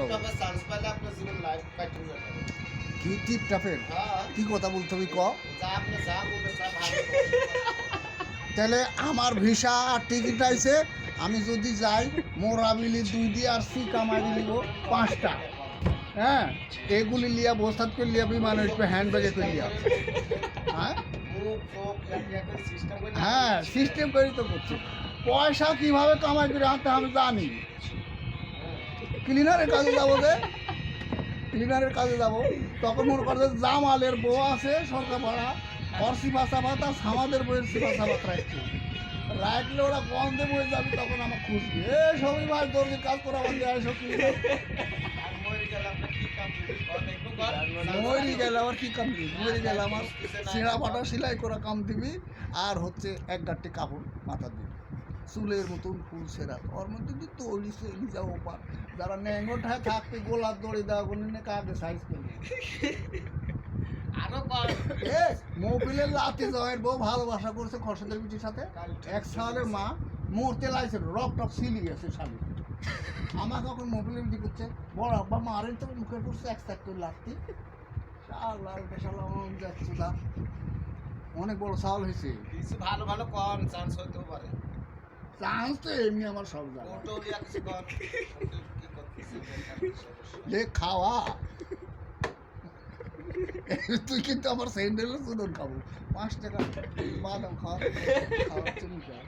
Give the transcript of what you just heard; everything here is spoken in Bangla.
কব? চান্স পাইলে আপনার জীবন লাইফ কাটিয়ে যাবে। কি টিপ টাপের হ্যাঁ। কি কথা বলতে হবে ক যা আপনি যা বলবে তা ভালো তাহলে আমার ভিসা আর টিকিট আইছে আমি যদি যাই মোরাবিলি দুই দিয়ে আর সি কামাই দিব পাঁচটা। হ্যাঁ? এগুলি লিয়া বস্তাত করে লিয়া বিমানে উঠবে হ্যান্ড ব্যাগে করে লিয়া। হ্যাঁ? হ্যাঁ সিস্টেম করে তো করছি। পয়সা কীভাবে কামাই করে আনতে আমি জানি। ক্লিনারের কাজে যাব যে ক্লিনারের কাজে যাব। তখন মনে করে যে জামালের বউ আছে সরকার ভাড়া ওর সিপাশা ভাতা আমাদের বইয়ের সিপাশা ভাত রাখছে। রাখলে ওরা গন্ধে বয়ে যাবে, তখন আমার খুঁজবে এ সবাই ভাই দর্জির কাজ করা বন্ধে আসো কি? মরে আমার কি কাম আমার সিঁড়া করা কাম আর হচ্ছে এক গাঁটটি কাপড় মাথা দিবি। চুলের মতন ফুল সেরা। ওর মধ্যে যদি তৈরি সেলি যাব পার যারা ন্যাঙ্গোঠায় থাকতে গোলাপ দড়ি দেওয়া গুলি কাকে সাইজ করবে মোবিলের লাতি জয়ের বউ ভালোবাসা করছে খরচদের বিটির সাথে। এক সালের মা মরতে লাগছে রক টক সিলি গেছে শালি আমার কখন মোবিলের বিটি করছে বড় আব্বা মারেন তো মুখে করছে এক সাইড করে লাগতি শালা ওটা শালা যাচ্ছে দা অনেক বড় সাল হয়েছে। কিছু ভালো ভালো কর চান্স হইতেও পারে। চান্স তো এমনি আমার সব জায়গায় লে খাওয়া। তুই কিন্তু আমার স্যান্ডেলও সুদন খাব। পাঁচ টাকা বাদাম খাওয়া খাওয়া তুমি খাওয়া